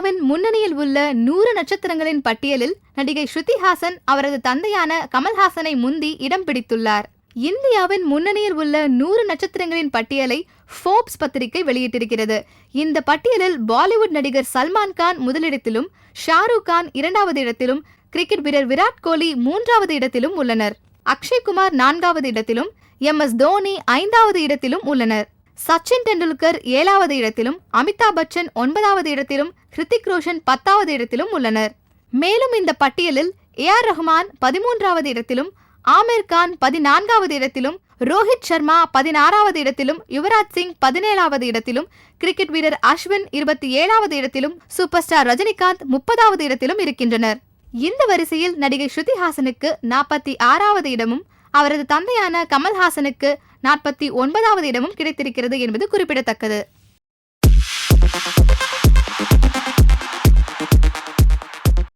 முன்னணியில் உள்ள நூறு நட்சத்திரங்களின் பட்டியலில் நடிகை ஸ்ருதி ஹாசன் அவரது தந்தையான கமல்ஹாசனை முந்தி இடம் பிடித்துள்ளார். இந்தியாவின் முன்னணியில் உள்ள நூறு நட்சத்திரங்களின் பட்டியலை ஃபோர்ப்ஸ் பத்திரிகை வெளியிட்டிருக்கிறது. இந்த பட்டியலில் பாலிவுட் நடிகர் சல்மான் கான் முதலிடத்திலும் ஷாருக் கான் இரண்டாவது இடத்திலும் கிரிக்கெட் வீரர் விராட் கோலி மூன்றாவது இடத்திலும் உள்ளனர். அக்ஷய் குமார் நான்காவது இடத்திலும் எம் எஸ் தோனி ஐந்தாவது இடத்திலும் உள்ளனர். சச்சின் டெண்டுல்கர் ஏழாவது இடத்திலும் அமிதாப் பச்சன் ஒன்பதாவது இடத்திலும் ஹிருத்திக் ரோஷன் பத்தாவது இடத்திலும் உள்ளனர். மேலும் இந்த பட்டியலில் ஏ ஆர் ரஹ்மான் பதிமூன்றாவது இடத்திலும் ஆமீர் கான் பதினான்காவது இடத்திலும் ரோஹித் சர்மா பதினாறாவது இடத்திலும் யுவராஜ் சிங் பதினேழாவது இடத்திலும் கிரிக்கெட் வீரர் அஸ்வின் இருபத்தி ஏழாவது இடத்திலும் சூப்பர் ஸ்டார் ரஜினிகாந்த் முப்பதாவது இடத்திலும் இருக்கின்றனர். இந்த வரிசையில் நடிகை ஸ்ருதி ஹாசனுக்கு நாற்பத்தி ஆறாவது இடமும் அவரது தந்தையான கமல்ஹாசனுக்கு நாற்பத்தி ஒன்பதாவது இடமும் கிடைத்திருக்கிறது என்பது குறிப்பிடத்தக்கது.